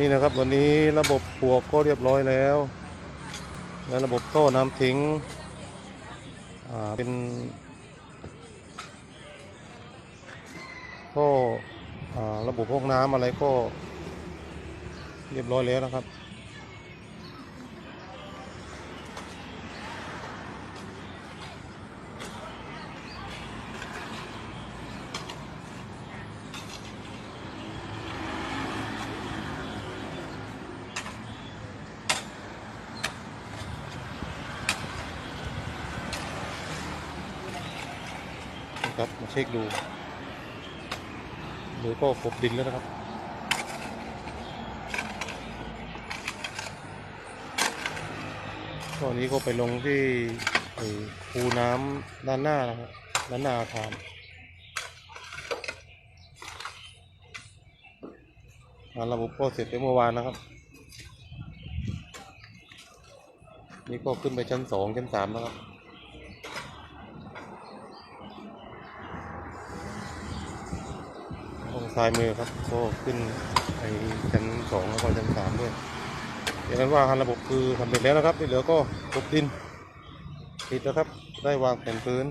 นี่นะครับวันนี้ระบบปวกก็เรียบร้อยแล้ว และระบบท่อน้ำทิ้งอ่าเป็นท่ออ่าระบบห้องน้ำอะไรก็เรียบร้อยแล้วนะครับ ครับ มาเช็คดูหรือก็กบดินแล้วนะครับ ตอนนี้ก็ไปลงที่คูน้ำด้านหน้านะครับด้านหน้าอาคารงานระบบก็เสร็จไปเมื่อวานนะครับ นี่ก็ขึ้นไปชั้นสองชั้นสามนะครับ ตรง ซ้ายมือครับ ก็ขึ้นไปชั้นสองแล้วก็ชั้นสามด้วยเดี๋ยวกันว่าระบบคือทำเสร็จแล้วนะครับที่เหลือก็กดินติดแล้วครับ ได้วางแผ่นพื้น